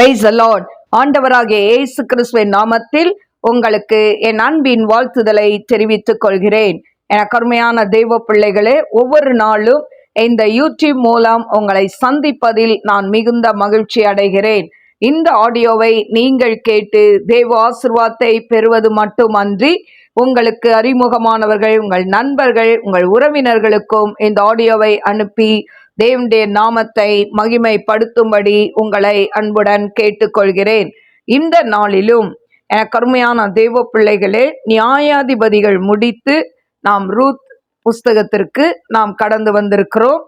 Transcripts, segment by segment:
Price allot ஆண்டவராகிய இயேசு கிறிஸ்துவின் நாமத்தில் உங்களுக்கு என் அன்பின் வாழ்த்துதலை தெரிவித்துக் கொள்கிறேன். என கருமையான தெய்வ பிள்ளைகளே ஒவ்வொரு நாளும் இந்த யூடியூப் மூலம் உங்களை சந்திப்பதில் நான் மிகுந்த மகிழ்ச்சி அடைகிறேன். இந்த ஆடியோவை நீங்கள் கேட்டு தெய்வ ஆசிர்வாதத்தை பெறுவது மட்டுமன்றி உங்களுக்கு அறிமுகமானவர்கள் உங்கள் நண்பர்கள் உங்கள் உறவினர்களுக்கும் இந்த ஆடியோவை அனுப்பி தேவனுடைய நாமத்தை மகிமைப்படுத்தும்படி உங்களை அன்புடன் கேட்டுக்கொள்கிறேன். இந்த நாளிலும் என கருமையான தெய்வ பிள்ளைகளே நியாயாதிபதிகள் முடித்து நாம் ரூத் புஸ்தகத்திற்கு நாம் கடந்து வந்திருக்கிறோம்.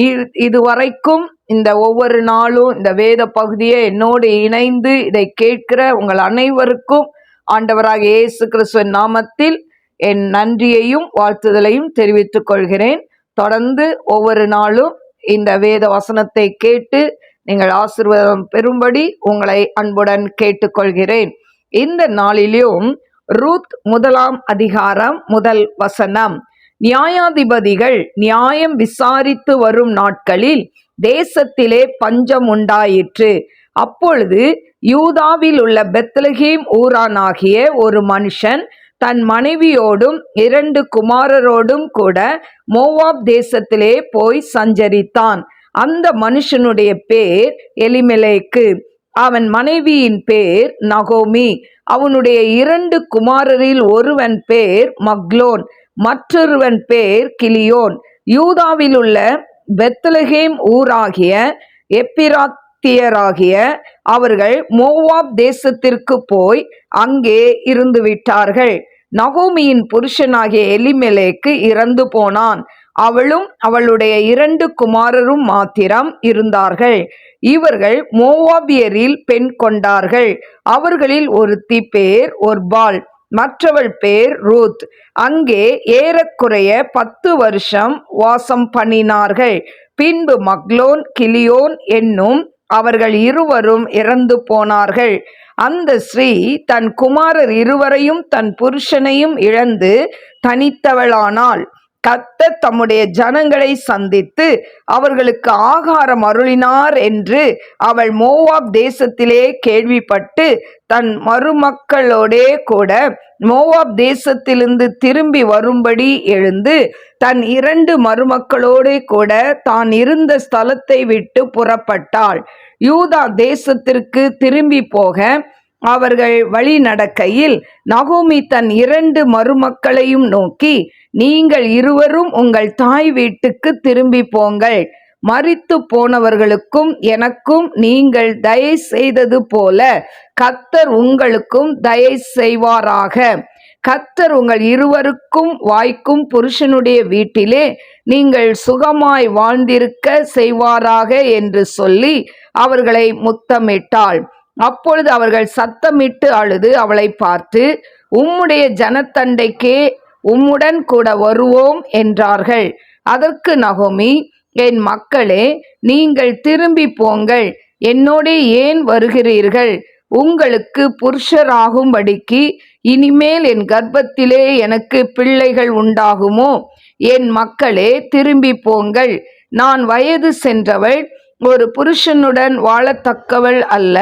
இ- இதுவரைக்கும் இந்த ஒவ்வொரு நாளும் இந்த வேத பகுதியை என்னோடு இணைந்து இதை கேட்கிற உங்கள் அனைவருக்கும் ஆண்டவராக இயேசு கிறிஸ்துவின் நாமத்தில் என் நன்றியையும் வாழ்த்துதலையும் தெரிவித்துக் கொள்கிறேன். தொடர்ந்து ஒவ்வொரு நாளும் இந்த வேத வசனத்தை கேட்டு நீங்கள் ஆசீர்வாதம் பெறும்படி உங்களை அன்புடன் கேட்டுக்கொள்கிறேன். இந்த நாளிலும் ரூத் முதலாம் அதிகாரம் முதல் வசனம். நியாயாதிபதிகள் நியாயம் விசாரித்து வரும் நாட்களில் தேசத்திலே பஞ்சம் உண்டாயிற்று. அப்பொழுது யூதாவில் உள்ள பெத்லஹீம் ஊரானாகிய ஒரு மனுஷன் தன் மனைவியோடும் இரண்டு குமாரரோடும் கூட மோவாப் தேசத்திலே போய் சஞ்சரித்தான். அந்த மனுஷனுடைய பேர் எலிமெலேக்கு. அவன் மனைவியின் பேர் நகோமி. அவனுடைய இரண்டு குமாரரில் ஒருவன் பேர் மக்லோன் மற்றொருவன் பேர் கிளியோன் யூதாவில் உள்ள பெத்தலகேம் ஊராகிய எப்பிராத் எப்பிராத்தியராகிய அவர்கள் மோவாப் தேசத்திற்கு போய் அங்கே இருந்து விட்டார்கள். நகோமியின் புருஷனாகிய எலிமெலேக்கு இறந்து போனான். அவளும் அவளுடைய இரண்டு குமாரரும் மாத்திரம் இருந்தார்கள். இவர்கள் மோவாபியரில் பெண் கொண்டார்கள். அவர்களில் ஒருத்தி பேர் ஒர்பால் மற்றவள் பேர் ரூத். அங்கே ஏறக்குறைய பத்து வருஷம் வாசம் பண்ணினார்கள். பின்பு மக்லோன் கிலியோன் என்னும் அவர்கள் இருவரும் இறந்து போனார்கள். அந்த ஸ்ரீ தன் குமாரர் இருவரையும் தன் புருஷனையும் இழந்து தனித்தவளானாள். கத்த தம்முடைய ஜனங்களை சந்தித்து அவர்களுக்கு ஆகாரம் அருளினார் என்று அவள் மோவாப் தேசத்திலே கேள்விப்பட்டு தன் மருமக்களோடே கூட மோவாப் தேசத்திலிருந்து திரும்பி வரும்படி எழுந்து தன் இரண்டு மருமக்களோடே கூட தான் இருந்த ஸ்தலத்தை விட்டு புறப்பட்டாள். யூதா தேசத்திற்கு திரும்பி போக அவர்கள் வழி நடக்கையில் நகோமி தன் இரண்டு மருமக்களையும் நோக்கி நீங்கள் இருவரும் உங்கள் தாய் வீட்டுக்கு திரும்பி போங்கள். மறித்து போனவர்களுக்கும் எனக்கும் நீங்கள் தயை செய்தது போல கத்தர் உங்களுக்கும் தயை செய்வாராக. கத்தர் உங்கள் இருவருக்கும் வாய்க்கும் புருஷனுடைய வீட்டிலே நீங்கள் சுகமாய் வாழ்ந்திருக்க செய்வாராக என்று சொல்லி அவர்களை முத்தமிட்டாள். அப்பொழுது அவர்கள் சத்தமிட்டு அழுது அவளை பார்த்து உம்முடைய ஜனத்தண்டைக்கே உம்முடன் கூட வருவோம் என்றார்கள். அதற்கு நகோமி என் மக்களே நீங்கள் திரும்பி போங்கள். என்னோடே ஏன் வருகிறீர்கள்? உங்களுக்கு புருஷராகும்படிக்கு இனிமேல் என் கர்ப்பத்திலே எனக்கு பிள்ளைகள் உண்டாகுமோ? என் மக்களே திரும்பி போங்கள். நான் வயது சென்றவள் ஒரு புருஷனுடன் வாழத்தக்கவள் அல்ல.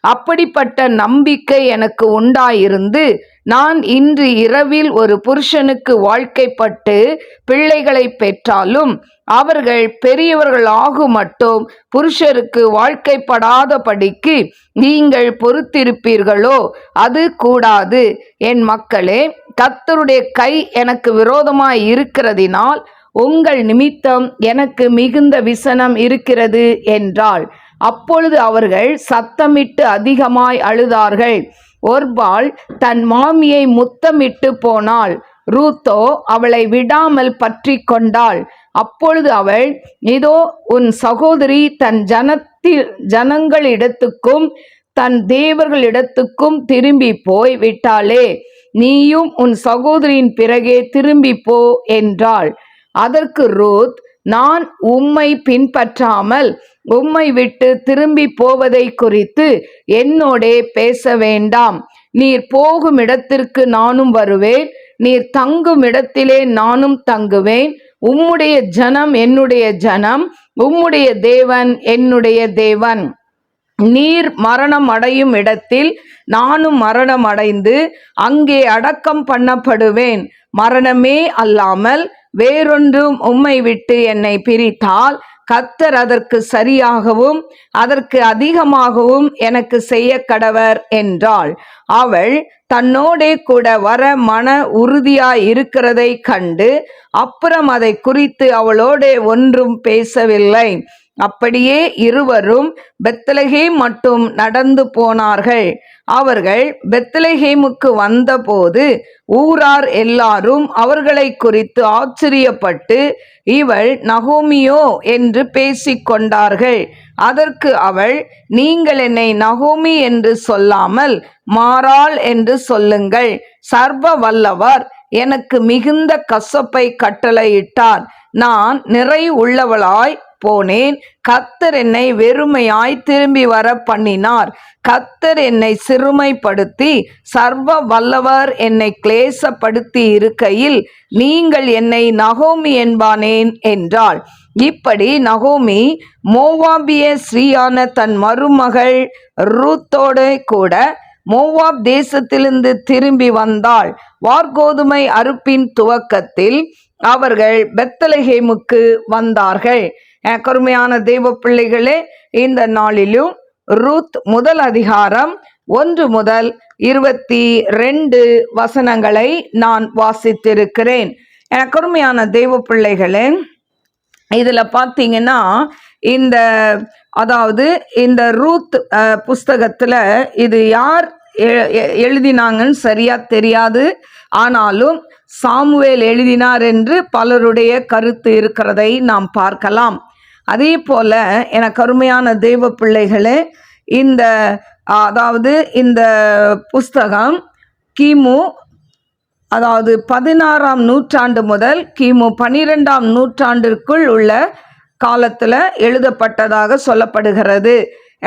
அப்படிப்பட்ட நம்பிக்கை எனக்கு உண்டாயிருந்து நான் இன்று இரவில் ஒரு புருஷனுக்கு வாழ்க்கைப்பட்டு பிள்ளைகளை பெற்றாலும் அவர்கள் பெரியவர்கள் ஆகும் மட்டும் புருஷருக்கு வாழ்க்கைப்படாதபடிக்கு நீங்கள் பொறுத்திருப்பீர்களோ? அது கூடாது. என் மக்களே கத்தருடைய கை எனக்கு விரோதமாய் இருக்கிறதினால் உங்கள் நிமித்தம் எனக்கு மிகுந்த விசனம் இருக்கிறது என்றாள். அப்பொழுது அவர்கள் சத்தமிட்டு அதிகமாய் அழுதார்கள். ஒர்பாள் தன் மாமியை முத்தமிட்டு போனாள். ரூத்தோ அவளை விடாமல் பற்றி கொண்டாள். அப்பொழுது அவள் இதோ உன் சகோதரி தன் ஜனத்தில் ஜனங்களிடத்துக்கும் தன் தேவர்களிடத்துக்கும் திரும்பி போய் விட்டாளே. நீயும் உன் சகோதரியின் பிறகே திரும்பி போ என்றாள். அதற்கு ரூத் நான் உம்மை பின்பற்றாமல் உம்மை விட்டு திரும்பி போவதை குறித்து என்னோடே பேச வேண்டாம். நீர் போகும் இடத்திற்கு நானும் வருவேன். நீர் தங்கும் இடத்திலே நானும் தங்குவேன். உம்முடைய ஜனம் என்னுடைய ஜனம். உம்முடைய தேவன் என்னுடைய தேவன். நீர் மரணம் அடையும் இடத்தில் நானும் மரணம் அடைந்து அங்கே அடக்கம் பண்ணப்படுவேன். மரணமே அல்லாமல் வேறொன்றும் உம்மை விட்டு என்னை பிரித்தால் கத்தர் அதற்கு சரியாகவும் அதற்கு அதிகமாகவும் எனக்கு செய்ய கடவர் என்றாள். அவள் தன்னோடே கூட வர மன உறுதியாய் இருக்கிறதை கண்டு அப்புறம் அதை குறித்து அவளோடே ஒன்றும் பேசவில்லை. அப்படியே இருவரும் பெத்லகேம் மட்டும் நடந்து போனார்கள். அவர்கள் பெத்லகேமுக்கு வந்தபோது ஊரார் எல்லாரும் அவர்களை குறித்து ஆச்சரியப்பட்டு இவள் நகோமியோ? என்று பேசிக்கொண்டார்கள் அதற்கு அவள் நீங்கள் என்னை நகோமி என்று சொல்லாமல் மாறாள் என்று சொல்லுங்கள். சர்வ வல்லவர் எனக்கு மிகுந்த கசப்பை கட்டளையிட்டார். நான் நிறை உள்ளவளாய் போனேன். கத்தர் என்னை வெறுமையாய் திரும்பி வர பண்ணினார். கத்தர் என்னை சிறுமைப்படுத்தி சர்வ வல்லவர் என்னை கிளேசப்படுத்தி இருக்கையில் நீங்கள் என்னை நகோமி என்பானேன் என்றாள். இப்படி நகோமி மோவாபிய ஸ்ரீயான தன் மருமகள் ரூத்தோடு கூட மோவாப் தேசத்திலிருந்து திரும்பி வந்தாள். வார்கோதுமை அறுப்பின் துவக்கத்தில் அவர்கள் பெத்தலஹேமுக்கு வந்தார்கள். கருமையான தெய்வ பிள்ளைகளே இந்த நாளிலும் ரூத் முதல் அதிகாரம் ஒன்று முதல் இருபத்தி ரெண்டு வசனங்களை நான் வாசித்திருக்கிறேன். என் கருமையான தெய்வ பிள்ளைகளே இதில் பார்த்தீங்கன்னா இந்த அதாவது இந்த ரூத் புஸ்தகத்தில் இது யார் எ- எ- எழுதினாங்கன்னு சரியாக தெரியாது. ஆனாலும் சாமுவேல் எழுதினார் என்று பலருடைய கருத்து இருக்கிறதை நாம் பார்க்கலாம். அதே போல் எனக்கு அருமையான தெய்வ பிள்ளைகளே இந்த அதாவது இந்த புஸ்தகம் கிமு அதாவது பதினாறாம் நூற்றாண்டு முதல் கிமு பனிரெண்டாம் நூற்றாண்டிற்குள் உள்ள காலத்தில் எழுதப்பட்டதாக சொல்லப்படுகிறது.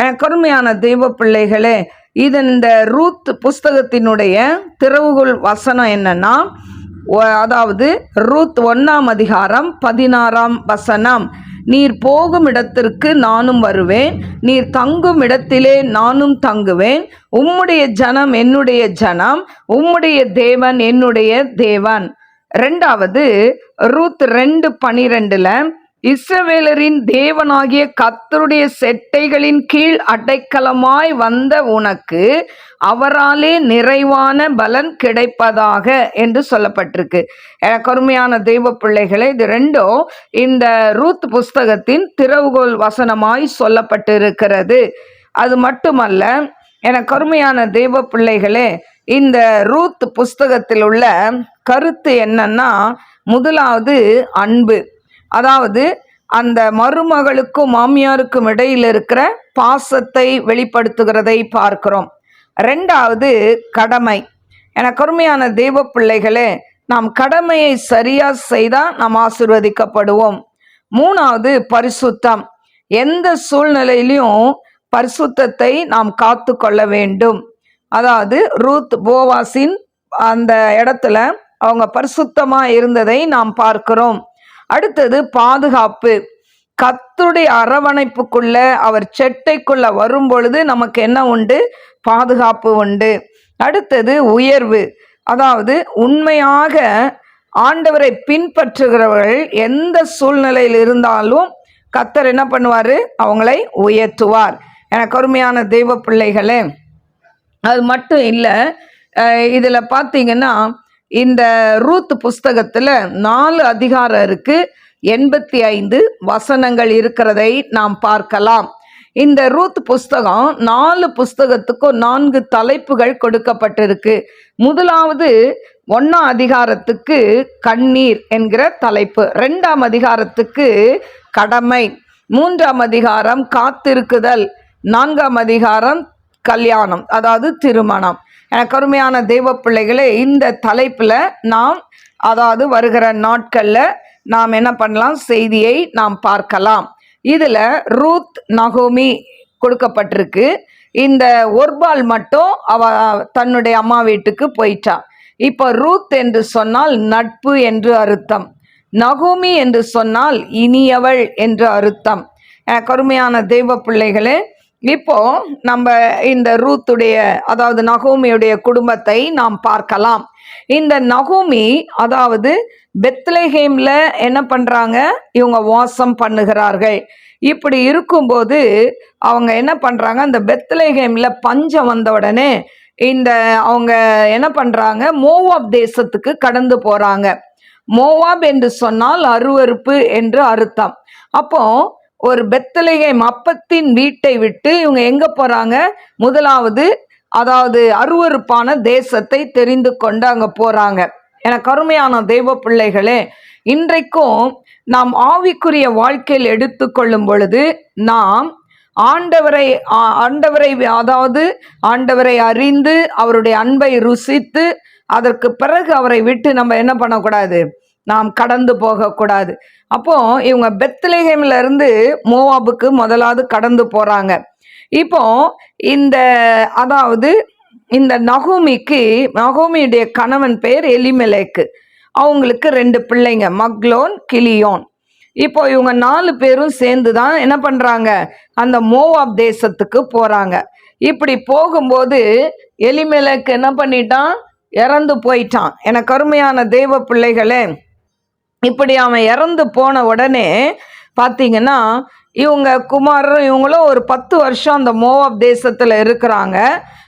எனக்கு அருமையான தெய்வ பிள்ளைகளே இது இந்த ரூத் புஸ்தகத்தினுடைய திறவுகோல் வசனம் என்னன்னா அதாவது ரூத் ஒன்றாம் அதிகாரம் பதினாறாம் வசனம். நீர் போகும் இடத்திற்கு நானும் வருவேன். நீர் தங்கும் இடத்திலே நானும் தங்குவேன். உம்முடைய ஜனம் என்னுடைய ஜனம் உம்முடைய தேவன் என்னுடைய தேவன். ரெண்டாவது ரூத் ரெண்டு பனிரெண்டுல இஸ்ரவேலரின் தேவனாகிய கத்தருடைய செட்டைகளின் கீழ் அடைக்கலமாய் வந்த உனக்கு அவராலே நிறைவான பலன் கிடைப்பதாக என்று சொல்லப்பட்டிருக்கு. கருமையான தெய்வ பிள்ளைகளே இது ரெண்டும் இந்த ரூத் புஸ்தகத்தின் திறவுகோல் வசனமாய் சொல்லப்பட்டிருக்கிறது. அது மட்டுமல்ல எனக்கு கருமையான தெய்வ பிள்ளைகளே இந்த ரூத் புஸ்தகத்தில் உள்ள கருத்து என்னன்னா முதலாவது அன்பு. அதாவது அந்த மருமகளுக்கும் மாமியாருக்கும் இடையில் இருக்கிற பாசத்தை வெளிப்படுத்துகிறதை பார்க்கிறோம். ரெண்டாவது கடமை. எனக்கு அருமையான தெய்வ பிள்ளைகளே நாம் கடமையை சரியா செய்தால் நாம் ஆசிர்வதிக்கப்படுவோம். மூணாவது பரிசுத்தம். எந்த சூழ்நிலையிலையும் பரிசுத்தத்தை நாம் காத்து கொள்ள வேண்டும். அதாவது ரூத் போவாசின் அந்த இடத்துல அவங்க பரிசுத்தமாக இருந்ததை நாம் பார்க்கிறோம். அடுத்தது பாதுகாப்பு. கத்துடைய அரவணைப்புக்குள்ள அவர் செட்டைக்குள்ள வரும் பொழுது நமக்கு என்ன உண்டு? பாதுகாப்பு உண்டு. அடுத்தது உயர்வு. அதாவது உண்மையாக ஆண்டவரை பின்பற்றுகிறவர்கள் எந்த சூழ்நிலையில் இருந்தாலும் கத்தர் என்ன பண்ணுவார்? அவங்களை உயர்த்துவார். எனக்கு அருமையான தெய்வ பிள்ளைகளே அது மட்டும் இல்லை இதில் பார்த்தீங்கன்னா இந்த ரூத் புஸ்தகத்தில் நாலு அதிகாரம் இருக்கு. எண்பத்தி ஐந்து வசனங்கள் இருக்கிறதை நாம் பார்க்கலாம். இந்த ரூத் புஸ்தகம் நாலு புஸ்தகத்துக்கும் நான்கு தலைப்புகள் கொடுக்கப்பட்டிருக்கு. முதலாவது ஒன்றாம் அதிகாரத்துக்கு கண்ணீர் என்கிற தலைப்பு. ரெண்டாம் அதிகாரத்துக்கு கடமை. மூன்றாம் அதிகாரம் காத்திருக்குதல். நான்காம் அதிகாரம் கல்யாணம் அதாவது திருமணம். எனக்கு அருமையான தெய்வ பிள்ளைகளை இந்த தலைப்பில் நாம் அதாவது வருகிற நாட்களில் நாம் என்ன பண்ணலாம்? செய்தியை நாம் பார்க்கலாம். இதில் ரூத் நகோமி கொடுக்கப்பட்டிருக்கு. இந்த ஒர்பால் மட்டும் அவ தன்னுடைய அம்மா வீட்டுக்கு போயிட்டான் இப்போ ரூத் என்று சொன்னால் நட்பு என்று அர்த்தம். நகோமி என்று சொன்னால் இனியவள் என்று அர்த்தம். கருமையான தெய்வ பிள்ளைகளே இப்போ நம்ம இந்த ரூத்துடைய அதாவது நகோமியுடைய குடும்பத்தை நாம் பார்க்கலாம். இந்த நகோமி அதாவது பெத்லேஹேம்ல என்ன பண்றாங்க? இவங்க வாசம் பண்ணுகிறார்கள். இப்படி இருக்கும்போது அவங்க என்ன பண்றாங்க? அந்த பெத்லேஹேம்ல பஞ்சம் வந்த உடனே இந்த அவங்க என்ன பண்றாங்க? மோவாப் தேசத்துக்கு கடந்து போறாங்க. மோவாப் என்று சொன்னால் அருவருப்பு என்று அர்த்தம். அப்போ ஒரு பெத்தலையை அப்பத்தின் வீட்டை விட்டு இவங்க எங்க போறாங்க? முதலாவது அதாவது அருவருப்பான தேசத்தை தெரிந்து கொண்டு அங்க போறாங்க. என கருமையான தெய்வ பிள்ளைகளே இன்றைக்கும் நாம் ஆவிக்குரிய வாழ்க்கையில் எடுத்துக்கொள்ளும் பொழுது நாம் ஆண்டவரை ஆண்டவரை அதாவது ஆண்டவரை அறிந்து அவருடைய அன்பை ருசித்து அதற்கு பிறகு அவரை விட்டு நம்ம என்ன பண்ணக்கூடாது? நாம் கடந்து போகக்கூடாது. அப்போ இவங்க பெத்லேஹேம்ல இருந்து மோவாபுக்கு முதலாவது கடந்து போறாங்க. இப்போ இந்த அதாவது இந்த நகோமிக்கு நகோமியுடைய கணவன் பேர் எலிமலேக்கு. அவங்களுக்கு ரெண்டு பிள்ளைங்க மக்லோன் கிளியோன் இப்போ இவங்க நாலு பேரும் சேர்ந்து தான் என்ன பண்ணுறாங்க அந்த மோவாப் தேசத்துக்கு போகிறாங்க இப்படி போகும்போது எலிமெலேக்கு என்ன பண்ணிட்டான்? இறந்து போயிட்டான். எனக்கு அருமையான தெய்வ பிள்ளைகளே இப்படி அவன் இறந்து போன உடனே பார்த்தீங்கன்னா இவங்க குமாரரும் இவங்களும் ஒரு பத்து வருஷம் அந்த மோவாப் தேசத்தில் இருக்கிறாங்க.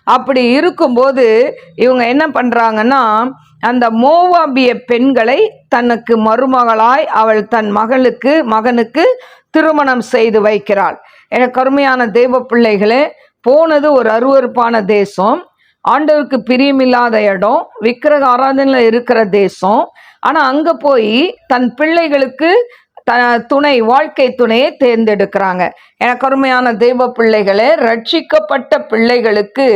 அப்படி இருக்கும்போது இவங்க என்ன பண்ணுறாங்கன்னா அந்த மோவாபிய பெண்களை தனக்கு மருமகளாய் அவள் தன் மகளுக்கு மகனுக்கு திருமணம் செய்து வைக்கிறாள். எனக்கு கருமையான தெய்வ பிள்ளைகளே போனது ஒரு அருவருப்பான தேசம். ஆண்டவருக்கு பிரியமில்லாத இடம் விக்கிரக ஆராதனையில் இருக்கிற தேசம். ஆனால் அங்கே போய் தன் பிள்ளைகளுக்கு த துணை வாழ்க்கை துணையை தேர்ந்தெடுக்கிறாங்க. எனக்கு அருமையான தெய்வ பிள்ளைகளே ரட்சிக்கப்பட்ட பிள்ளைகளுக்கு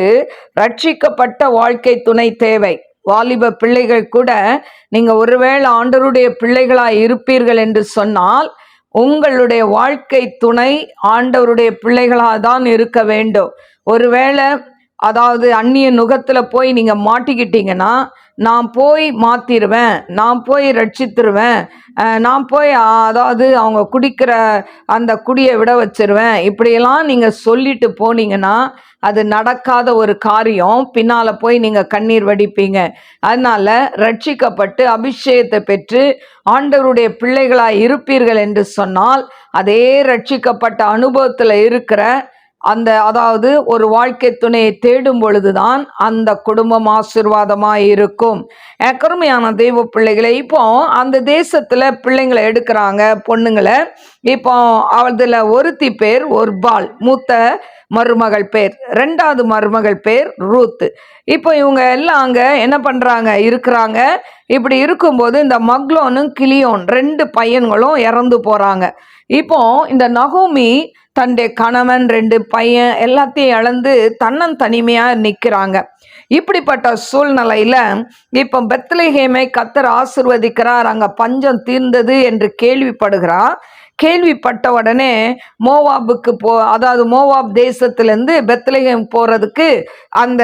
ரட்சிக்கப்பட்ட வாழ்க்கை துணை தேவை. வாலிப பிள்ளைகள் கூட நீங்கள் ஒருவேளை ஆண்டவருடைய பிள்ளைகளாக இருப்பீர்கள் என்று சொன்னால் உங்களுடைய வாழ்க்கை துணை ஆண்டவருடைய பிள்ளைகளாக தான் இருக்க வேண்டும். ஒருவேளை அதாவது அந்நிய நுகத்தில் போய் நீங்கள் மாட்டிக்கிட்டீங்கன்னா நான் போய் மாற்றிடுவேன் நான் போய் ரட்சித்துருவேன் நான் போய் அதாவது அவங்க குடிக்கிற அந்த குடியை விட வச்சிருவேன். இப்படியெல்லாம் நீங்கள் சொல்லிட்டு போனீங்கன்னா அது நடக்காத ஒரு காரியம். பின்னால் போய் நீங்கள் கண்ணீர் வடிப்பீங்க. அதனால் ரட்சிக்கப்பட்டு அபிஷேகத்தை பெற்று ஆண்டவருடைய பிள்ளைகளாக இருப்பீர்கள் என்று சொன்னால் அதே ரட்சிக்கப்பட்ட அனுபவத்தில் இருக்கிற அந்த அதாவது ஒரு வாழ்க்கை துணையை தேடும் பொழுதுதான் அந்த குடும்பம் ஆசிர்வாதமாக இருக்கும் எனக்கு தெய்வ பிள்ளைகளை இப்போ அந்த தேசத்தில் பிள்ளைங்களை எடுக்கிறாங்க பொண்ணுங்களை. இப்போ அதில் ஒருத்தி பேர் ஒரு பால் மூத்த மருமகள் பேர் ரெண்டாவது மருமகள் பேர் ரூத் இப்போ இவங்க எல்லாம் அங்கே என்ன பண்ணுறாங்க இருக்கிறாங்க. இப்படி இருக்கும்போது இந்த மக்லோனும் கிளியோன் ரெண்டு பையன்களும் இறந்து போகிறாங்க இப்போ இந்த நகோமி தன்னுடைய கணவன் ரெண்டு பையன் எல்லாத்தையும் இழந்து தன்னன் தனிமையாக நிற்கிறாங்க இப்படிப்பட்ட சூழ்நிலையில் இப்போ பெத்லஹேமை கத்தர் ஆசிர்வதிக்கிறார் அங்கே பஞ்சம் தீர்ந்தது என்று கேள்விப்படுகிறார் கேள்விப்பட்ட உடனே மோவாபுக்கு போ அதாவது மோவாப் தேசத்துலேருந்து பெத்லஹேம் போகிறதுக்கு அந்த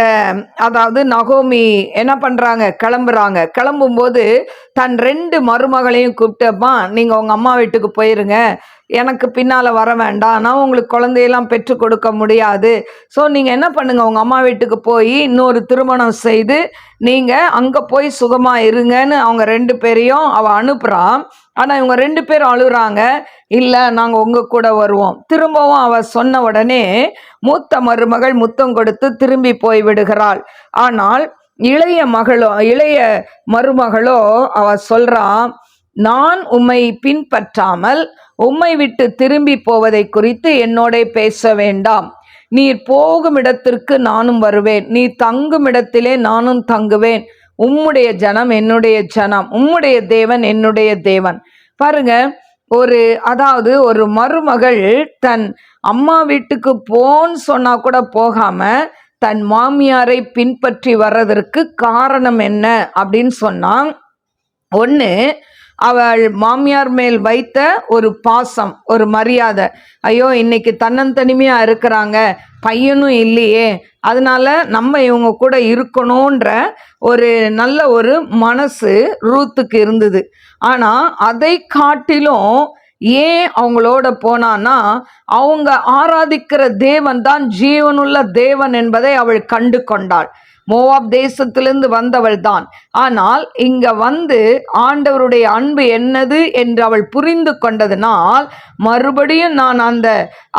அதாவது நகோமி என்ன பண்ணுறாங்க கிளம்புறாங்க. கிளம்பும்போது தன் ரெண்டு மருமகளையும் கூப்பிட்டப்பா நீங்கள் உங்கள் அம்மா வீட்டுக்கு போயிருங்க. எனக்கு பின்னால் வர வேண்டாம். நான் உங்களுக்கு குழந்தையெல்லாம் பெற்று கொடுக்க முடியாது. ஸோ நீங்கள் என்ன பண்ணுங்கள் உங்கள் அம்மா வீட்டுக்கு போய் இன்னொரு திருமணம் செய்து நீங்கள் அங்கே போய் சுகமாக இருங்கன்னு அவங்க ரெண்டு பேரையும் அவள் அனுப்புகிறான் ஆனால் இவங்க ரெண்டு பேரும் அழுகுறாங்க. இல்லை நாங்கள் உங்கள் கூட வருவோம். திரும்பவும் அவள் சொன்ன உடனே மூத்த மருமகள் முத்தம் கொடுத்து திரும்பி போய் விடுகிறாள். ஆனால் இளைய மகளோ இளைய மருமகளோ அவ சொல்றான் நான் உம்மை பின்பற்றாமல் உம்மை விட்டு திரும்பி போவதை குறித்து என்னோட பேச வேண்டாம். நீர் போகும் இடத்திற்கு நானும் வருவேன். நீ தங்கும் இடத்திலே நானும் தங்குவேன். உம்முடைய ஜனம் என்னுடைய ஜனம். உம்முடைய தேவன் என்னுடைய தேவன். பாருங்க ஒரு அதாவது ஒரு மருமகள் தன் அம்மா வீட்டுக்கு போன்னு சொன்னா கூட போகாம தன் மாமியாரை பின்பற்றி வர்றதற்கு காரணம் என்ன அப்படின்னு சொன்னா ஒன்று அவள் மாமியார் மேல் வைத்த ஒரு பாசம் ஒரு மரியாதை. ஐயோ இன்னைக்கு தன்னந்தனிமையா இருக்கிறாங்க. பையனும் இல்லையே. அதனால நம்ம இவங்க கூட இருக்கணுன்ற ஒரு நல்ல ஒரு மனசு ரூத்துக்கு இருந்தது. ஆனால் அதை காட்டிலும் ஏன் அவங்களோட போனான்னா அவங்க ஆராதிக்கிற தேவன் தான் ஜீவனுள்ள தேவன் என்பதை அவள் கண்டு கொண்டாள். மோவாப் தேசத்திலிருந்து வந்தவள் தான் ஆனால் இங்க வந்து ஆண்டவருடைய அன்பு என்னது என்று அவள் புரிந்து கொண்டதுனால் மறுபடியும் நான் அந்த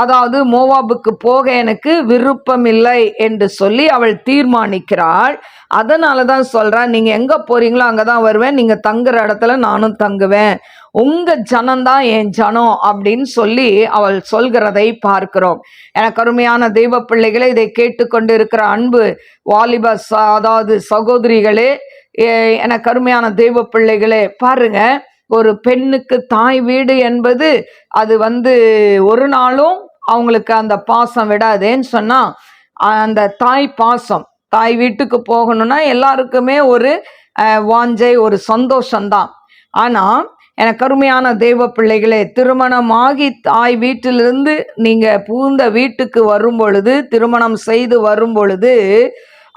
அதாவது மோவாபுக்கு போக எனக்கு விருப்பமில்லை என்று சொல்லி அவள் தீர்மானிக்கிறாள். அதனால தான் சொல்றேன் நீங்க எங்க போறீங்களோ அங்கதான் வருவேன். நீங்க தங்குற இடத்துல நானும் தங்குவேன். உங்க ஜனந்தான் என் ஜனம் அப்படின்னு சொல்லி அவள் சொல்கிறதை பார்க்கிறோம். எனக்கு அருமையான தெய்வ பிள்ளைகளே இதை கேட்டுக்கொண்டு இருக்கிற அன்பு வாலிப அதாவது சகோதரிகளே எனக்கு அருமையான தெய்வ பிள்ளைகளே பாருங்க ஒரு பெண்ணுக்கு தாய் வீடு என்பது அது வந்து ஒரு நாளும் அவங்களுக்கு அந்த பாசம் விடாதேன்னு சொன்னா அந்த தாய் பாசம் தாய் வீட்டுக்கு போகணும்னா எல்லாருக்குமே ஒரு வாஞ்சை ஒரு சந்தோஷம்தான். ஆனால் எனக்கு கருமையான தெய்வ பிள்ளைகளே திருமணமாகி தாய் வீட்டிலிருந்து நீங்கள் புகுந்த வீட்டுக்கு வரும் பொழுது திருமணம் செய்து வரும் பொழுது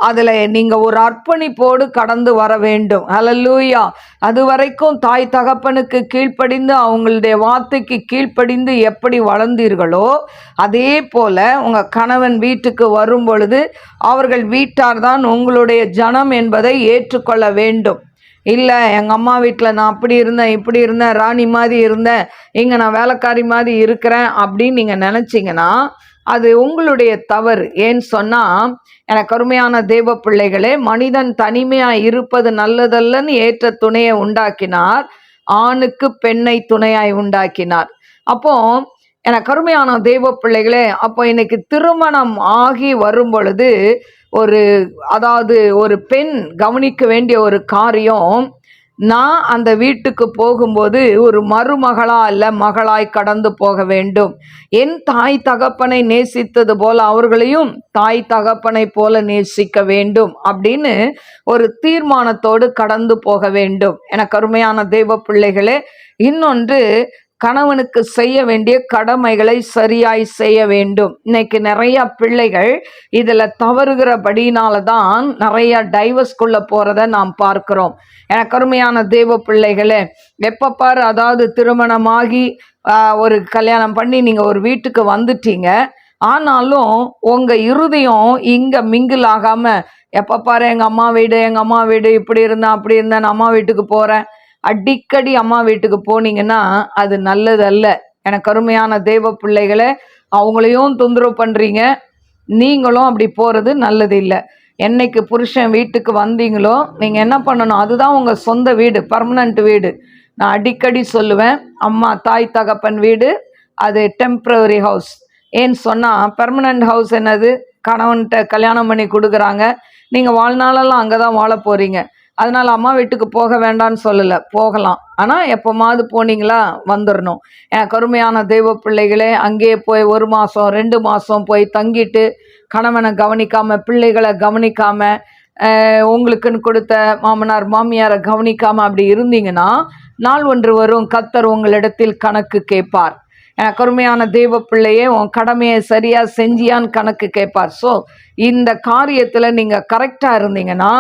அதில் நீங்கள் ஒரு அர்ப்பணிப்போடு கடந்து வர வேண்டும். ஹalleluya அது வரைக்கும் தாய் தகப்பனுக்கு கீழ்ப்படிந்து அவங்களுடைய வார்த்தைக்கு கீழ்ப்படிந்து எப்படி வளர்ந்தீர்களோ அதே போல் உங்கள் கணவன் வீட்டுக்கு வரும் பொழுது அவர்கள் வீட்டார் தான் உங்களுடைய ஜனம் என்பதை ஏற்றுக்கொள்ள வேண்டும். இல்லை எங்கள் அம்மா வீட்டில் நான் அப்படி இருந்தேன் இப்படி இருந்தேன் ராணி மாதிரி இருந்தேன் இங்கே நான் வேலைக்காரி மாதிரி இருக்கிறேன் அப்படின்னு நீங்கள் நினச்சிங்கன்னா அது உங்களுடைய தவறு. ஏன்னு சொன்னால் எனக்கு அருமையான தேவ பிள்ளைகளே மனிதன் தனிமையாக இருப்பது நல்லதல்லன்னு ஏற்ற துணையை உண்டாக்கினார். ஆணுக்கு பெண்ணை துணையாய் உண்டாக்கினார். அப்போ எனக்கு அருமையான தெய்வ பிள்ளைகளே அப்போ இன்னைக்கு திருமணம் ஆகி வரும் பொழுது ஒரு அதாவது ஒரு பெண் கவனிக்க வேண்டிய ஒரு காரியம் நான் அந்த வீட்டுக்கு போகும்போது ஒரு மருமகளா அல்ல மகளாய் கடந்து போக வேண்டும். என் தாய் தகப்பனை நேசித்தது போல அவர்களையும் தாய் தகப்பனை போல நேசிக்க வேண்டும் அப்படின்னு ஒரு தீர்மானத்தோடு கடந்து போக வேண்டும். எனக்கு அருமையான தெய்வ பிள்ளைகளே இன்னொன்று கணவனுக்கு செய்ய வேண்டிய கடமைகளை சரியாய் செய்ய வேண்டும். இன்னைக்கு நிறைய பிள்ளைகள் இதில் தவறுகிறபடினால தான் நிறைய டைவர்ஸ்குள்ளே போகிறத நாம் பார்க்கிறோம். எனக்கு அருமையான தெய்வ பிள்ளைகளே எப்போ பாரு அதாவது திருமணமாகி ஒரு கல்யாணம் பண்ணி நீங்கள் ஒரு வீட்டுக்கு வந்துட்டீங்க. ஆனாலும் உங்கள் இருதயம் இங்கே மிங்கிள் ஆகாமல் எப்போ பாரு எங்கள் அம்மா வீடு எங்கள் அம்மா வீடு இப்படி இருந்தேன் அப்படி இருந்தேன் நான் அம்மா வீட்டுக்கு போகிறேன் அடிக்கடி அம்மா வீட்டுக்கு போனீங்கன்னா அது நல்லதல்ல. எனக்கு அருமையான தெய்வ பிள்ளைகளை அவங்களையும் தொந்தரவு பண்ணுறீங்க நீங்களும் அப்படி போகிறது நல்லது இல்லை என்னைக்கு புருஷன் வீட்டுக்கு வந்தீங்களோ நீங்கள் என்ன பண்ணணும்? அதுதான் உங்கள் சொந்த வீடு பர்மனண்ட் வீடு. நான் அடிக்கடி சொல்லுவேன் அம்மா தாய் தகப்பன் வீடு அது டெம்ப்ரவரி ஹவுஸ் ஏன்னு சொன்னால் பெர்மனண்ட் ஹவுஸ் என்னது? கணவன்கிட்ட கல்யாணம் பண்ணி கொடுக்குறாங்க. நீங்கள் வாழ்நாளெல்லாம் அங்கே தான் வாழ போகிறீங்க அதனால் அம்மா வீட்டுக்கு போக வேண்டாம்னு சொல்லலை. போகலாம். ஆனால் எப்போமாவது போனீங்களா? வந்துடணும் என் கருமையான தெய்வ பிள்ளைகளே அங்கேயே போய் ஒரு மாதம் ரெண்டு மாதம் போய் தங்கிட்டு கணவனை கவனிக்காமல் பிள்ளைகளை கவனிக்காமல் உங்களுக்குன்னு கொடுத்த மாமனார் மாமியாரை கவனிக்காமல் அப்படி இருந்தீங்கன்னா நாள் ஒன்று வரும் கத்தர் உங்களிடத்தில் கணக்கு கேட்பார். எனக்கு அருமையான தெய்வ பிள்ளையே உன் கடமையை சரியாக செஞ்சியான்னு கணக்கு கேட்பார். ஸோ இந்த காரியத்தில் நீங்கள் கரெக்டாக இருந்தீங்கன்னா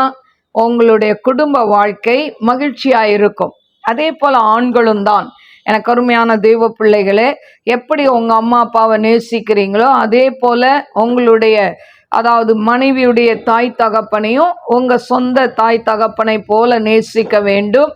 உங்களுடைய குடும்ப வாழ்க்கை மகிழ்ச்சியாக இருக்கும் அதே போல் ஆண்களும் தான். எனக்கு அருமையான தெய்வ பிள்ளைகளே எப்படி உங்கள் அம்மா அப்பாவை நேசிக்கிறீங்களோ அதே போல் உங்களுடைய அதாவது மனைவியுடைய தாய் தகப்பனையும் உங்கள் சொந்த தாய் தகப்பனை போல நேசிக்க வேண்டும்.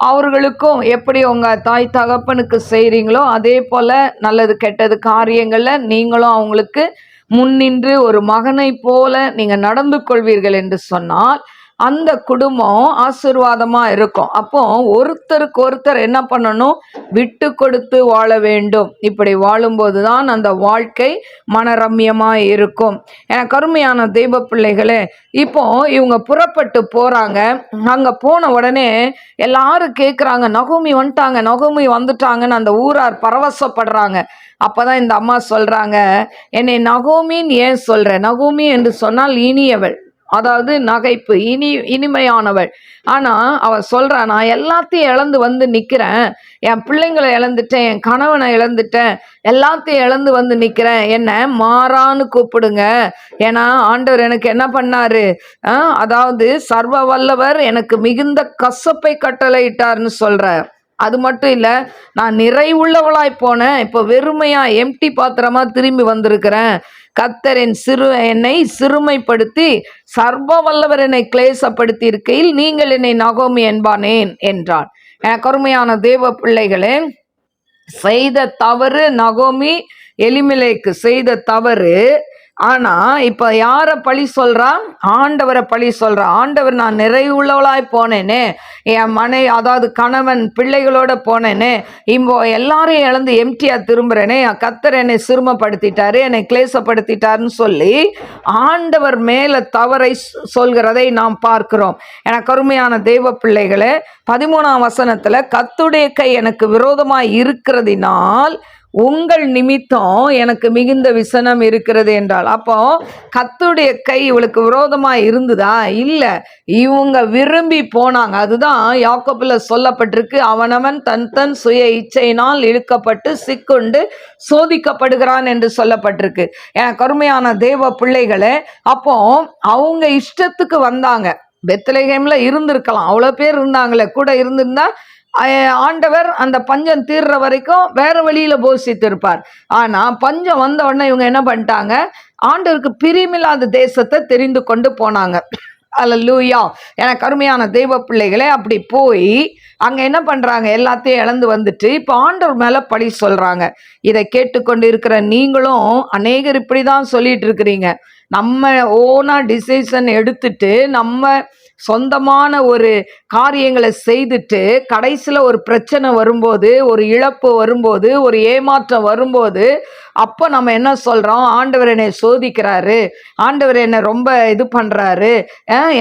அவர்களுக்கும் எப்படி உங்கள் தாய் தகப்பனுக்கு செய்கிறீங்களோ அதே போல் நல்லது கெட்டது காரியங்களில் நீங்களும் அவங்களுக்கு முன்னின்று ஒரு மகனை போல நீங்கள் நடந்து கொள்வீர்கள் என்று சொன்னால் அந்த குடும்பம் ஆசீர்வாதமாக இருக்கும். அப்போ ஒருத்தருக்கு ஒருத்தர் என்ன பண்ணணும்? விட்டு கொடுத்து வாழ வேண்டும். இப்படி வாழும்போது தான் அந்த வாழ்க்கை மனரம்யமாக இருக்கும். என கருமையான தெய்வ பிள்ளைகளே இப்போ இவங்க புறப்பட்டு போகிறாங்க அங்கே போன உடனே எல்லாரும் கேட்குறாங்க நகுமி வந்துட்டாங்க நகுமி வந்துட்டாங்கன்னு அந்த ஊரார் பரவசப்படுறாங்க. அப்பதான் இந்த அம்மா சொல்றாங்க என்னை நகோமின்னு ஏன் சொல்ற? நகோமி என்று சொன்னால் இனியவள். அதாவது நகைப்பு இனி இனிமையானவள். ஆனால் அவள் சொல்கிறா நான் எல்லாத்தையும் இழந்து வந்து நிற்கிறேன் என் பிள்ளைங்களை இழந்துட்டேன் என் கணவனை இழந்துட்டேன். எல்லாத்தையும் இழந்து வந்து நிற்கிறேன் என்ன மாறான்னு கூப்பிடுங்க. ஏன்னா ஆண்டவர் எனக்கு என்ன பண்ணாரு? அதாவது சர்வ வல்லவர் எனக்கு மிகுந்த கசப்பை கட்டளையிட்டார்னு சொல்கிறேன் அது மட்டும் இல்லை நான் நிறைவுள்ளவளாய் போனேன். இப்போ வெறுமையா எம்டி பாத்திரமா திரும்பி வந்திருக்கிறேன். கத்தரின் சிறு என்னை சிறுமைப்படுத்தி சர்வ வல்லவர் என்னை கிளேசப்படுத்தி இருக்கையில் நீங்கள் என்னை நகோமி என்பானேன் என்றான். எனக்கு அருமையான தேவ பிள்ளைகளே செய்த தவறு நகோமி எலிமிலேக்கு செய்த தவறு ஆனா இப்ப யார பழி சொல்றா? ஆண்டவரை பழி சொல்றா. ஆண்டவர் நான் நிறைவுள்ளவளாய் போனேனே. என் மனை அதாவது கணவன் பிள்ளைகளோட போனேனே. இப்போ எல்லாரையும் இழந்து எம்டியா திரும்புறேனே. என் கத்தர் என்னை சிறுமப்படுத்திட்டாரு என்னை கிளேசப்படுத்திட்டாருன்னு சொல்லி ஆண்டவர் மேல தவறை சொல்கிறதை நாம் பார்க்கிறோம். எனக்கு கருமையான தெய்வ பிள்ளைகளே பதிமூணாம் வசனத்துல கத்துடைய கை எனக்கு விரோதமாய் இருக்கிறதினால் உங்கள் நிமித்தம் எனக்கு மிகுந்த விசனம் இருக்கிறது என்றால் அப்போ கத்துடைய கை இவளுக்கு விரோதமா இருந்ததா? இல்ல இவங்க விரும்பி போனாங்க. அதுதான் யாக்கப்பில் சொல்லப்பட்டிருக்கு. அவனவன் தன் தன் சுய இச்சையினால் இழுக்கப்பட்டு சிக்குண்டு சோதிக்கப்படுகிறான் என்று சொல்லப்பட்டிருக்கு. என கருமையான தேவ பிள்ளைகளே அப்போ அவங்க இஷ்டத்துக்கு வந்தாங்க. பெத்லகேம்ல இருந்திருக்கலாம். அவ்வளோ பேர் இருந்தாங்களே கூட இருந்திருந்தா ஆண்டவர் அந்த பஞ்சம் தீர்ற வரைக்கும் வேற வழியில போஷித்திருப்பார். ஆனா பஞ்சம் வந்த உடனே இவங்க என்ன பண்ணிட்டாங்க? ஆண்டவருக்கு பிரியமில்லாத தேசத்தை தெரிந்து கொண்டு போனாங்க. அல்லூயா எனக்கு அருமையான தெய்வ பிள்ளைகளே அப்படி போய் அங்க என்ன பண்றாங்க? எல்லாத்தையும் இழந்து வந்துட்டு இப்போ ஆண்டவர் மேல பழி சொல்றாங்க. இதை கேட்டுக்கொண்டு இருக்கிற நீங்களும் அநேகர் இப்படி தான் சொல்லிட்டு இருக்கிறீங்க. நம்ம ஓனா டிசிஷன் எடுத்துட்டு நம்ம சொந்தமான ஒரு காரியங்களை செய்துட்டு கடைசியில் ஒரு பிரச்சனை வரும்போது ஒரு இழப்பு வரும்போது ஒரு ஏமாற்றம் வரும்போது அப்போ நம்ம என்ன சொல்கிறோம் ஆண்டவர் என்னை சோதிக்கிறாரு. ஆண்டவர் என்னை ரொம்ப இது பண்ணுறாரு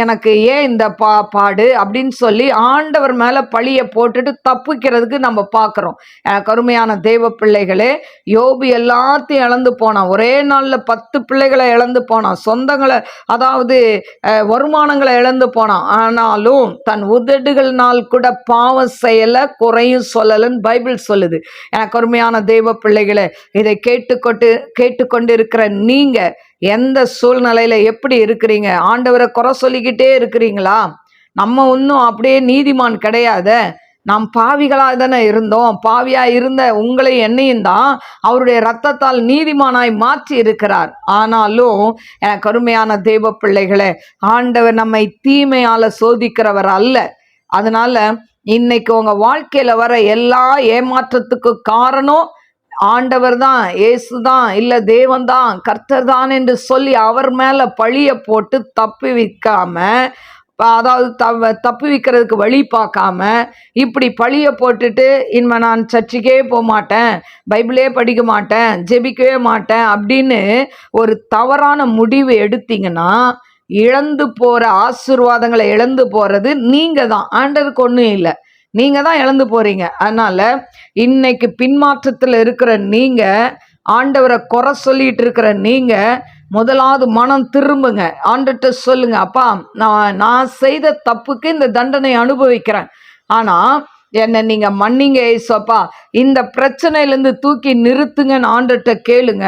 எனக்கு ஏன் இந்த பா பாடு? அப்படின்னு சொல்லி ஆண்டவர் மேலே பழியை போட்டுட்டு தப்பிக்கிறதுக்கு நம்ம பார்க்குறோம் கருமையான தெய்வ பிள்ளைகளே யோபு எல்லாத்தையும் இழந்து போனான். ஒரே நாளில் பத்து பிள்ளைகளை இழந்து போனான். சொந்தங்களை அதாவது வருமானங்களை இழந்து போனான். ஆனாலும் தன் உதடுகள்னால் கூட பாவம் செய்யலை குறையும் சொல்லலைன்னு பைபிள் சொல்லுது. எனக்கு அருமையான தெய்வ பிள்ளைகளை இதை கேட்டு கேட்டுக்கொண்டு இருக்கிற நீங்க எந்த சூழ்நிலையில எப்படி இருக்கிறீங்க? ஆண்டவரை குறை சொல்லிக்கிட்டே இருக்கிறீங்களா? நம்ம ஒன்றும் அப்படியே நீதிமான் கிடையாத. நாம் பாவிகளாக தானே இருந்தோம். பாவியா இருந்த உங்களை என்னையும் தான் அவருடைய ரத்தத்தால் நீதிமானாய் மாற்றி இருக்கிறார். ஆனாலும் எனக்கு அருமையான தெய்வ பிள்ளைகளே ஆண்டவர் நம்மை தீமையால சோதிக்கிறவர் அல்ல. அதனால இன்னைக்கு உங்க வாழ்க்கையில வர எல்லா ஏமாற்றத்துக்கு காரணம் ஆண்டவர் தான் இயேசு தான் இல்லை தேவன் தான் கர்த்தர் தான் என்று சொல்லி அவர் மேலே பழிய போட்டு தப்பி வைக்காம அதாவது தவ தப்பி வைக்கிறதுக்கு வழி பார்க்காம இப்படி பழிய போட்டுட்டு இனிமே நான் சர்ச்சுக்கே போக மாட்டேன் பைபிளே படிக்க மாட்டேன் ஜெபிக்கவே மாட்டேன் அப்படின்னு ஒரு தவறான முடிவு எடுத்தீங்கன்னா இழந்து போகிற ஆசீர்வாதங்களை இழந்து போகிறது நீங்கள் தான் ஆண்டதுக்கு ஒன்றும் இல்லை. நீங்க தான் இழந்து போறீங்க. அதனால இன்னைக்கு பின்மாற்றத்தில் இருக்கிற நீங்க ஆண்டவரை குறை சொல்லிட்டு இருக்கிற நீங்க முதலாவது மனம் திரும்புங்க. ஆண்டுகிட்ட சொல்லுங்க அப்பா நான் நான் செய்த தப்புக்கு இந்த தண்டனை அனுபவிக்கிறேன். ஆனா என்னை நீங்க மன்னிங்க ஏசப்பா. இந்த பிரச்சனையிலேருந்து தூக்கி நிறுத்துங்கன்னு ஆண்டுகிட்ட கேளுங்க.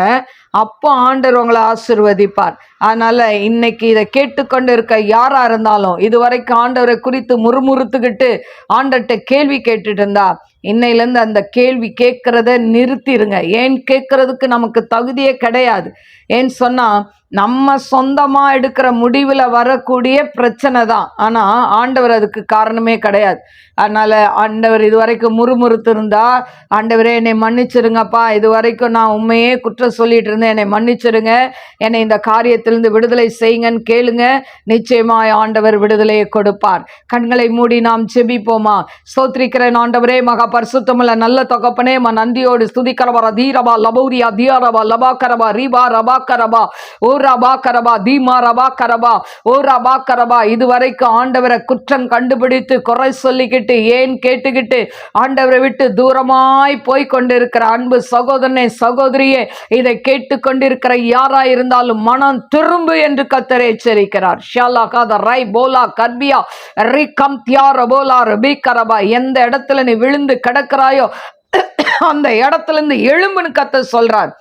அப்போ ஆண்டர் உங்களை ஆசிர்வதிப்பார். அதனால இன்னைக்கு இதை கேட்டுக்கொண்டு இருக்க யாரா இருந்தாலும் இதுவரைக்கும் ஆண்டவரை குறித்து முறுமுறுத்துக்கிட்டு ஆண்டர்கிட்ட கேள்வி கேட்டுட்டு இருந்தா இன்னையிலேருந்து அந்த கேள்வி கேட்கறத நிறுத்திடுங்க ஏன் கேட்கறதுக்கு நமக்கு தகுதியே கிடையாது. ஏன்னு சொன்னா நம்ம சொந்தமா எடுக்கிற முடிவில் வரக்கூடிய பிரச்சனை தான். ஆனால் ஆண்டவர் அதுக்கு காரணமே கிடையாது. அதனால ஆண்டவர் இது வரைக்கும் முறுமுறுத்து இருந்தா ஆண்டவரே என்னை மன்னிச்சிருங்கப்பா. இது வரைக்கும் நான் உண்மையே குற்றம் சொல்லிட்டு இருந்தேன் என்னை மன்னிச்சிருங்க. என்னை இந்த காரியத்திலிருந்து விடுதலை செய்யுங்கன்னு கேளுங்க. நிச்சயமாய் ஆண்டவர் விடுதலையை கொடுப்பார். கண்களை மூடி நாம் செபிப்போமா ஸ்தோத்திரிக்கிறேன் ஆண்டவரே மகா பரிசுத்தமுள்ள நல்ல தொகப்பனே ம நந்தியோடு ஸ்துதிக்கரவா தீரவா லபௌரியா லபா லபாக்கரபா ரீபா ரபாக்கரபா ஓ ரபாக்கரபா தீமா ரபாக்கரபா ஓ ரபாக்கரபா இதுவரைக்கும் ஆண்டவரை குற்றம் கண்டுபிடித்து குறை சொல்லிக்கிட்டு ஏன் கேட்டுக்கிட்டு ஆண்டவரை விட்டு தூரமாய் போய் கொண்டிருக்கிற அன்பு சகோதரனே சகோதரியே இதை கேட்டுக்கொண்டிருக்கிற யாரா இருந்தாலும் மனம் திரும்பு என்று கத்தரை எச்சரிக்கிறார். ஷாலா காத ரை போலா கர்பியா ரிகம் தியார போலா ரபிகரபா எந்த இடத்துல நீ விழுந்து கிடக்கிறாயோ அந்த இடத்துல இருந்து எழும்புன்னு கத்த சொல்றார்.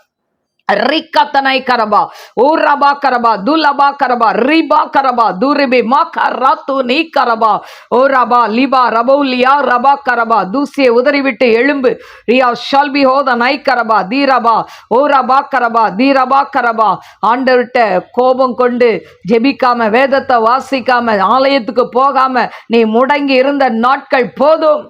ரிக்கத்தனை கரபா ஊரபா கரபா துலபா கரபா ரிபா கரபா துரிபி மா கராத்து நீ கரபா ஓ ரபா லிபா ரபௌலியா ரபா கரபா தூசியை உதறிவிட்டு எழும்பு ரியா ஷல்பி ஹோத நை கரபா தீரபா ஓ ரபா கரபா தீரபா கரபா ஆண்டவர்கிட்ட கோபம் கொண்டு ஜெபிக்காம வேதத்தை வாசிக்காம ஆலயத்துக்கு போகாம நீ முடங்கி இருந்த நாட்கள் போதும்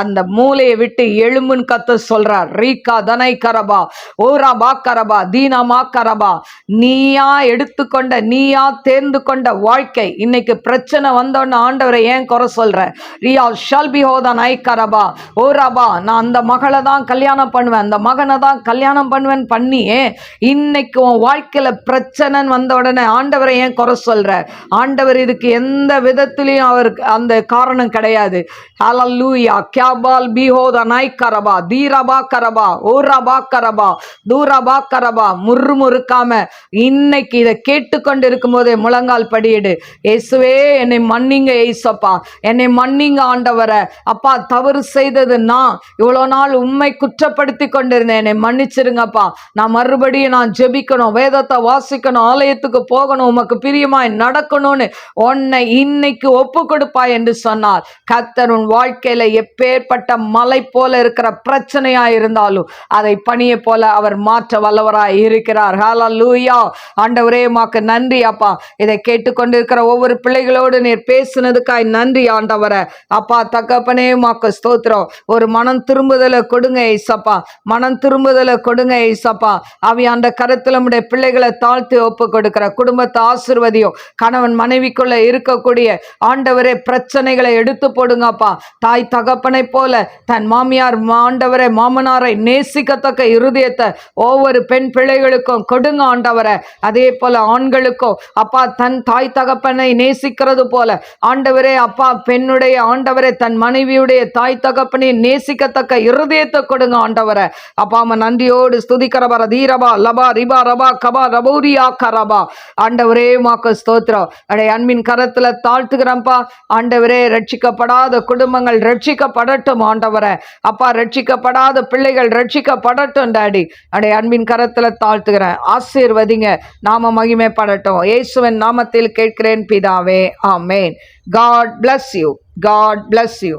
அந்த மூலையை விட்டு எழும்புன்னு கத்த சொல்றார். ரீகா தனை கரபா ஓரா பா கரபா தீனமா கரபா. நீயா எடுத்துக்கொண்ட நீயா தேர்ந்து கொண்ட வாழ்க்கை. இன்னைக்கு பிரச்சனை வந்தோன்னு ஆண்டவரை ஏன் குறை சொல்ற? ரியா ஷால் பி ஹோதான் ஐ கரபா ஓராபா நான் அந்த மகளை தான் கல்யாணம் பண்ணுவேன். அந்த மகனை தான் கல்யாணம் பண்ணுவேன் பண்ணியே இன்னைக்கு உன் வாழ்க்கையில பிரச்சனைன்னு வந்த உடனே ஆண்டவரை ஏன் குறை சொல்ற? ஆண்டவர் இதுக்கு எந்த விதத்திலையும் அவருக்கு அந்த காரணம் கிடையாது. ஹalleluya. கியாபால் பிஹோத நாய் கரபா தீரபா கரபா ஓரபா கரபா தூரபா கரபா முறுமுறுக்காம இன்னைக்கு இதை கேட்டுக்கொண்டு இருக்கும்போதே முழங்கால் படியிடு இயேசுவே என்னை மன்னிங்க ஏசப்பா என்னை மன்னிங்க ஆண்டவரை அப்பா தவறு செய்தது நான் இவ்வளோ நாள் உண்மை குற்றப்படுத்தி கொண்டிருந்தேன் என்னை மன்னிச்சிருங்கப்பா நான் மறுபடியும் நான் ஜெபிக்கணும் வேதத்தை வாசிக்கணும் ஆலயத்துக்கு போகணும் உமக்கு பிரியமாய் நடக்கணும்னு உன்னை இன்னைக்கு ஒப்பு கொடுப்பா என்று சொன்னார் கத்தர் உன் வாழ்க்கையில எப்பேற்பட்ட மலை போல இருக்கிற பிரச்சனையா இருந்தாலும் அதை பணியை போல அவர் மாற்ற வல்லவராய் இருக்கிறார். ஹாலா லூயா ஆண்டவரே உமக்கு நன்றி அப்பா. இதை கேட்டுக்கொண்டிருக்கிற ஒவ்வொரு பிள்ளைகளோடு நீர் பேசுனதுக்காய் நன்றி ஆண்டவரை. அப்பா தகப்பனே உமக்கு ஸ்தோத்திரம். ஒரு மனம் திரும்புதலை கொடுங்க ஐசப்பா மனம் திரும்புதலை கொடுங்க ஐசப்பா அவி அந்த கருத்துல நம்முடைய பிள்ளைகளை தாழ்த்தி ஒப்பு கொடுக்கிற குடும்பத்தை ஆசிர்வதியும் கணவன் மனைவிக்குள்ள இருக்கக்கூடிய ஆண்டவரே பிரச்சனைகளை எடுத்து போடுங்கப்பா. தாய் தகப்பனை போல தன் மாமியார் ஆண்டவரை மாமனாரை நேசிக்கத்தக்க இருதயத்தை ஒவ்வொரு பெண் பிள்ளைகளுக்கும் கொடுங்க ஆண்டவரை. அதே போல ஆண்களுக்கும் அப்பா தன் தாய் தகப்பனை நேசிக்கிறது போல ஆண்டவரே அப்பா பெண்ணுடைய ஆண்டவரை தன் மனைவியுடைய தாய் தகப்பனை நேசிக்கத்தக்க இருதயத்தை கொடுங்க ஆண்டவரை. அப்பா அவன் நன்றியோடு ஸ்துதிக்கிறவர தீரபா லபா ரிபா ரபா கபா ரபௌரியா கரபா. ஆண்டவரே மாக்கு ஸ்தோத்திரம். அடைய அன்பின் கரத்துல தாழ்த்துக்கிறப்பா ஆண்டவரே ரட்சிக்கப்படாத குடும்பங்கள் ரட்சிக்கப்பட ரட்சிக்கப்படட்டும் ஆண்டவரை. அப்பா ரட்சிக்கப்படாத பிள்ளைகள் ரட்சிக்கப்படட்டும் டாடி. அடைய அன்பின் கரத்தில் தாழ்த்துக்கிறேன் ஆசீர்வதிங்க. நாம மகிமைப்படட்டும். இயேசுவின் நாமத்தில் கேட்கிறேன் பிதாவே. ஆமேன். God bless you God bless you